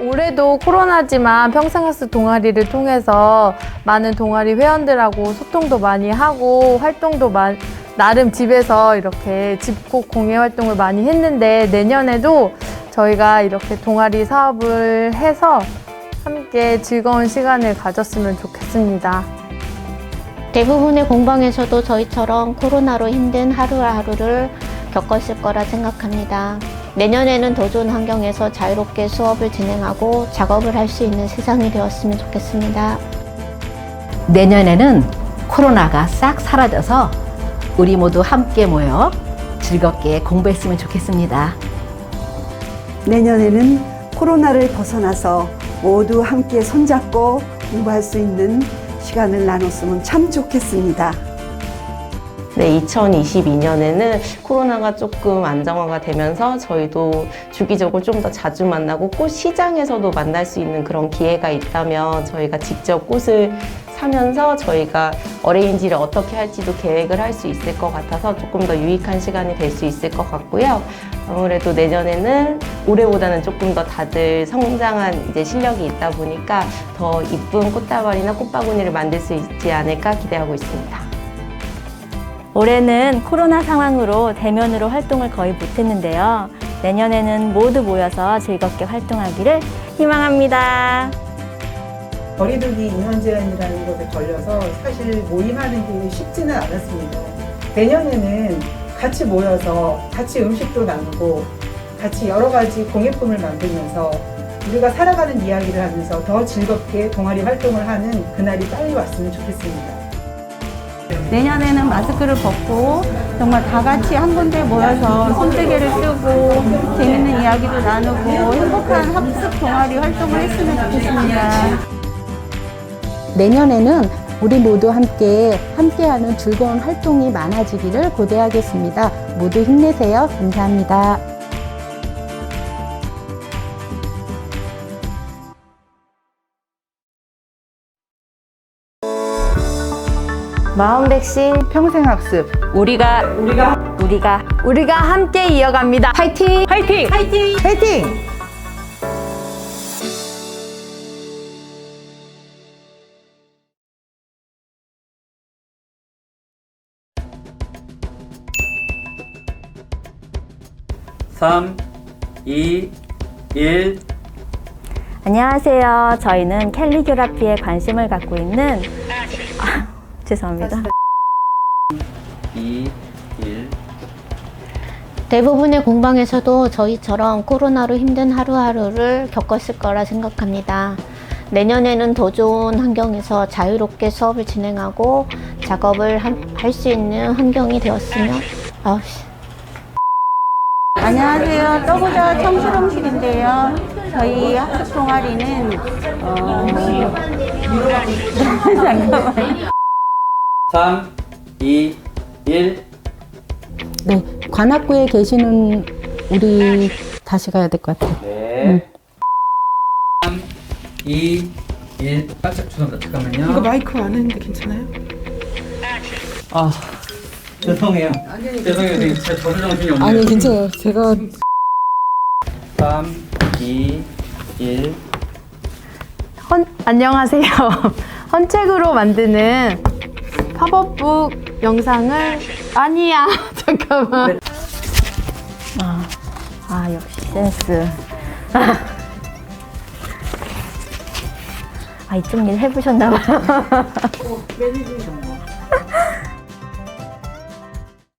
올해도 코로나지만 평생학습 동아리를 통해서 많은 동아리 회원들하고 소통도 많이 하고 활동도 마- 나름 집에서 이렇게 집콕 공예 활동을 많이 했는데 내년에도 저희가 이렇게 동아리 사업을 해서 함께 즐거운 시간을 가졌으면 좋겠습니다. 대부분의 공방에서도 저희처럼 코로나로 힘든 하루하루를 겪었을 거라 생각합니다. 내년에는 더 좋은 환경에서 자유롭게 수업을 진행하고 작업을 할 수 있는 세상이 되었으면 좋겠습니다. 내년에는 코로나가 싹 사라져서 우리 모두 함께 모여 즐겁게 공부했으면 좋겠습니다. 내년에는 코로나를 벗어나서 모두 함께 손잡고 공부할 수 있는 시간을 나눴으면 참 좋겠습니다. 네, 2022년에는 코로나가 조금 안정화가 되면서 저희도 주기적으로 좀 더 자주 만나고 꽃 시장에서도 만날 수 있는 그런 기회가 있다면 저희가 직접 꽃을 사면서 저희가 어레인지를 어떻게 할지도 계획을 할 수 있을 것 같아서 조금 더 유익한 시간이 될 수 있을 것 같고요. 아무래도 내년에는 올해보다는 조금 더 다들 성장한 이제 실력이 있다 보니까 더 이쁜 꽃다발이나 꽃바구니를 만들 수 있지 않을까 기대하고 있습니다. 올해는 코로나 상황으로 대면으로 활동을 거의 못했는데요. 내년에는 모두 모여서 즐겁게 활동하기를 희망합니다. 거리두기 인원 제한이라는 것에 걸려서 사실 모임하는 게 쉽지는 않았습니다. 내년에는 같이 모여서 같이 음식도 나누고 같이 여러 가지 공예품을 만들면서 우리가 살아가는 이야기를 하면서 더 즐겁게 동아리 활동을 하는 그날이 빨리 왔으면 좋겠습니다. 내년에는 마스크를 벗고 정말 다 같이 한 군데 모여서 손뜨개를 뜨고 재밌는 이야기도 나누고 행복한 학습 동아리 활동을 했으면 좋겠습니다. 내년에는 우리 모두 함께 함께하는 즐거운 활동이 많아지기를 고대하겠습니다. 모두 힘내세요. 감사합니다. 마음 백신 평생 학습 우리가 우리가 우리가 우리가 함께 이어갑니다. 화이팅! 화이팅! 화이팅! 화이팅! 삼, 이, 일. 안녕하세요. 저희는 캘리그라피에 관심을 갖고 있는 아, 죄송합니다. 이, 일. 대부분의 공방에서도 저희처럼 코로나로 힘든 하루하루를 겪었을 거라 생각합니다. 내년에는 더 좋은 환경에서 자유롭게 수업을 진행하고 작업을 할 수 있는 환경이 되었으면 아우, 씨. 안녕하세요. 떠보자 청실홍실인데요. 저희 학습 동아리는 어... 잠깐만. 삼, 이, 일. 네, 관악구에 계시는 우리 다시 가야 될 것 같아요. 네. 삼, 이, 일. 깜짝 죄송합니다. 잠깐만요. 이거 마이크 안 했는데 괜찮아요? 아, 죄송해요. 죄송해요. 선생님. 제 저도 정신이 없네요. 아니, 괜찮아요. 제가 삼, 이, 일. 헌, 안녕하세요. 헌책으로 만드는 팝업북 영상을 아니야 잠깐만 아, 아 역시 센스. 아 이쪽 일 해보셨나 봐요.